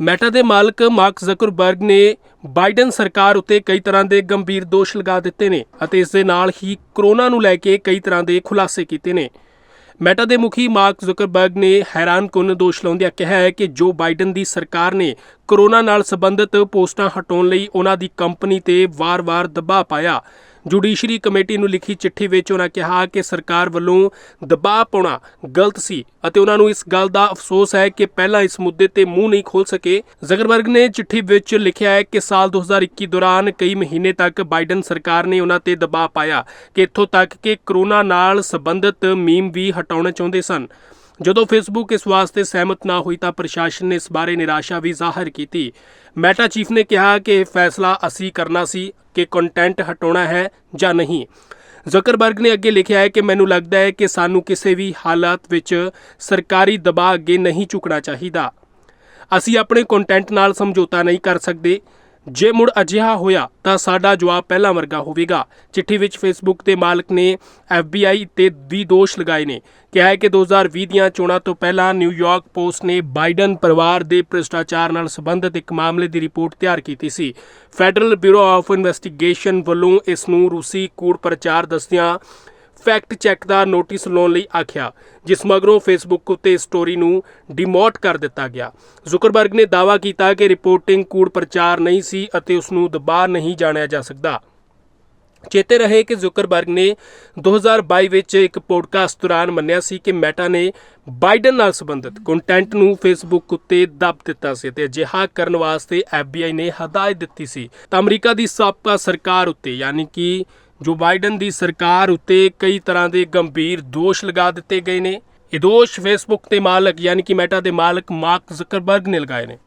Meta ਦੇ ਮਾਲਕ mark Zuckerberg ਨੇ ਬਾਈਡਨ ਸਰਕਾਰ ਉੱਤੇ ਕਈ ਤਰ੍ਹਾਂ ਦੇ ਗੰਭੀਰ ਦੋਸ਼ ਲਗਾ ਦਿੱਤੇ ਨੇ ਅਤੇ ਇਸ ਦੇ ਨਾਲ ਹੀ ਕਰੋਨਾ ਨੂੰ ਲੈ ਕੇ ਕਈ ਤਰ੍ਹਾਂ ਦੇ ਖੁਲਾਸੇ ਕੀਤੇ ਨੇ। ਮੈਟਾ ਦੇ ਮੁਖੀ ਮਾਰਕ ਜ਼ੁਕਰਬਰਗ ਨੇ ਹੈਰਾਨਕੁਨ ਦੋਸ਼ ਲਾਉਂਦਿਆਂ ਕਿਹਾ ਹੈ ਕਿ ਜੋ ਬਾਈਡਨ ਦੀ ਸਰਕਾਰ ਨੇ ਕਰੋਨਾ ਨਾਲ ਸੰਬੰਧਿਤ ਪੋਸਟਾਂ ਹਟਾਉਣ ਲਈ ਉਹਨਾਂ ਦੀ ਕੰਪਨੀ ਤੇ ਵਾਰ-ਵਾਰ ਦਬਾਅ ਪਾਇਆ ਜੁਡੀਸ਼ਰੀ ਕਮੇਟੀ ਨੂੰ ਲਿਖੀ ਚਿੱਠੀ ਵਿੱਚ ਉਹਨਾਂ ਕਿਹਾ ਕਿ ਸਰਕਾਰ ਵੱਲੋਂ ਦਬਾਅ ਪਾਉਣਾ ਗਲਤ ਸੀ ਅਤੇ ਉਹਨਾਂ ਨੂੰ ਇਸ ਗੱਲ ਦਾ ਅਫਸੋਸ ਹੈ ਕਿ ਪਹਿਲਾਂ ਇਸ ਮੁੱਦੇ ਤੇ ਮੂੰਹ ਨਹੀਂ ਖੋਲ ਸਕੇ। ਜ਼ਗਰਬਰਗ ਨੇ ਚਿੱਠੀ ਵਿੱਚ ਲਿਖਿਆ ਹੈ ਕਿ ਸਾਲ 2021 ਦੌਰਾਨ ਕਈ ਮਹੀਨੇ ਤੱਕ ਬਾਈਡਨ ਸਰਕਾਰ ਨੇ ਉਹਨਾਂ ਤੇ ਦਬਾਅ ਪਾਇਆ ਕਿ ਇੱਥੋਂ ਤੱਕ ਕਿ ਕੋਰੋਨਾ ਨਾਲ ਸੰਬੰਧਿਤ ਮੀਮ ਵੀ ਹਟਾਉਣਾ ਚਾਹੁੰਦੇ ਸਨ। ਜਦੋਂ ਫੇਸਬੁੱਕ ਇਸ ਵਾਸਤੇ ਸਹਿਮਤ ਨਾ ਹੋਈ ਤਾਂ ਪ੍ਰਸ਼ਾਸਨ ਨੇ ਇਸ ਬਾਰੇ ਨਿਰਾਸ਼ਾ ਵੀ ਜ਼ਾਹਰ ਕੀਤੀ। ਮੈਟਾ ਚੀਫ ਨੇ ਕਿਹਾ ਕਿ ਇਹ ਫੈਸਲਾ ਅਸੀਂ ਕਰਨਾ ਸੀ ਕਿ ਕੰਟੈਂਟ ਹਟਾਉਣਾ ਹੈ ਜਾਂ ਨਹੀਂ। ਜ਼ਕਰਬਰਗ ਨੇ ਅੱਗੇ ਲਿਖਿਆ ਹੈ ਕਿ ਮੈਨੂੰ ਲੱਗਦਾ ਹੈ ਕਿ ਸਾਨੂੰ ਕਿਸੇ ਵੀ ਹਾਲਾਤ ਵਿੱਚ ਸਰਕਾਰੀ ਦਬਾਅ ਅੱਗੇ ਨਹੀਂ ਝੁਕਣਾ ਚਾਹੀਦਾ। ਅਸੀਂ ਆਪਣੇ ਕੰਟੈਂਟ ਨਾਲ ਸਮਝੌਤਾ ਨਹੀਂ ਕਰ ਸਕਦੇ। ਜੇ ਮੁੜ ਅਜਿਹਾ ਹੋਇਆ ਤਾਂ ਸਾਡਾ ਜਵਾਬ ਪਹਿਲਾਂ ਵਰਗਾ ਹੋਵੇਗਾ। ਚਿੱਠੀ ਵਿੱਚ ਫੇਸਬੁੱਕ ਦੇ ਮਾਲਕ ਨੇ FBI ਤੇ ਵੀ ਦੋਸ਼ ਲਗਾਏ ਨੇ। ਕਿਹਾ ਹੈ ਕਿ 2020 ਦੀਆਂ ਚੋਣਾਂ ਤੋਂ ਪਹਿਲਾਂ ਨਿਊਯਾਰਕ ਪੋਸਟ ਨੇ ਬਾਈਡਨ ਪਰਿਵਾਰ ਦੇ ਭ੍ਰਿਸ਼ਟਾਚਾਰ ਨਾਲ ਸੰਬੰਧਿਤ ਇੱਕ ਮਾਮਲੇ ਦੀ ਰਿਪੋਰਟ ਤਿਆਰ ਕੀਤੀ ਸੀ। ਫੈਡਰਲ ਬਿਊਰੋ ਆਫ ਇਨਵੈਸਟੀਗੇਸ਼ਨ ਵੱਲੋਂ ਇਸ ਨੂੰ ਰੂਸੀ ਕੂੜ ਪ੍ਰਚਾਰ ਦੱਸਦਿਆਂ ਫੈਕਟ ਚੈੱਕ ਦਾ ਨੋਟਿਸ ਲਾਉਣ ਲਈ ਆਖਿਆ, ਜਿਸ ਮਗਰੋਂ ਫੇਸਬੁੱਕ ਉੱਤੇ ਇਸ ਸਟੋਰੀ ਨੂੰ ਡਿਮੋਟ ਕਰ ਦਿੱਤਾ ਗਿਆ। ਜ਼ੁਕਰਬਰਗ ਨੇ ਦਾਅਵਾ ਕੀਤਾ ਕਿ ਰਿਪੋਰਟਿੰਗ ਕੂੜ ਪ੍ਰਚਾਰ ਨਹੀਂ ਸੀ ਅਤੇ ਉਸ ਨੂੰ ਦਬਾਅ ਨਹੀਂ ਜਾਣਿਆ ਜਾ ਸਕਦਾ। ਚੇਤੇ ਰਹੇ ਕਿ ਜ਼ੁਕਰਬਰਗ ਨੇ 2022 ਵਿੱਚ ਇੱਕ ਪੋਡਕਾਸਟ ਦੌਰਾਨ ਮੰਨਿਆ ਸੀ ਕਿ ਮੈਟਾ ਨੇ ਬਾਈਡਨ ਨਾਲ ਸੰਬੰਧਿਤ ਕੰਟੈਂਟ ਨੂੰ ਫੇਸਬੁੱਕ ਉੱਤੇ ਦੱਬ ਦਿੱਤਾ ਸੀ ਤੇ ਅਜਿਹਾ ਕਰਨ ਵਾਸਤੇ FBI ਨੇ ਹਦਾਇਤ ਦਿੱਤੀ ਸੀ। ਤਾਂ ਅਮਰੀਕਾ ਦੀ ਸਾਬਕਾ ਸਰਕਾਰ ਉੱਤੇ, ਯਾਨੀ ਕਿ ਜੋ ਬਾਈਡਨ ਦੀ ਸਰਕਾਰ ਉੱਤੇ ਕਈ ਤਰ੍ਹਾਂ ਦੇ ਗੰਭੀਰ ਦੋਸ਼ ਲਗਾ ਦਿੱਤੇ ਗਏ ਨੇ। ਇਹ ਦੋਸ਼ ਫੇਸਬੁੱਕ ਦੇ ਮਾਲਕ, ਯਾਨੀ ਕਿ ਮੈਟਾ ਦੇ ਮਾਲਕ ਮਾਰਕ ਜ਼ਕਰਬਰਗ ਨੇ ਲਗਾਏ ਨੇ।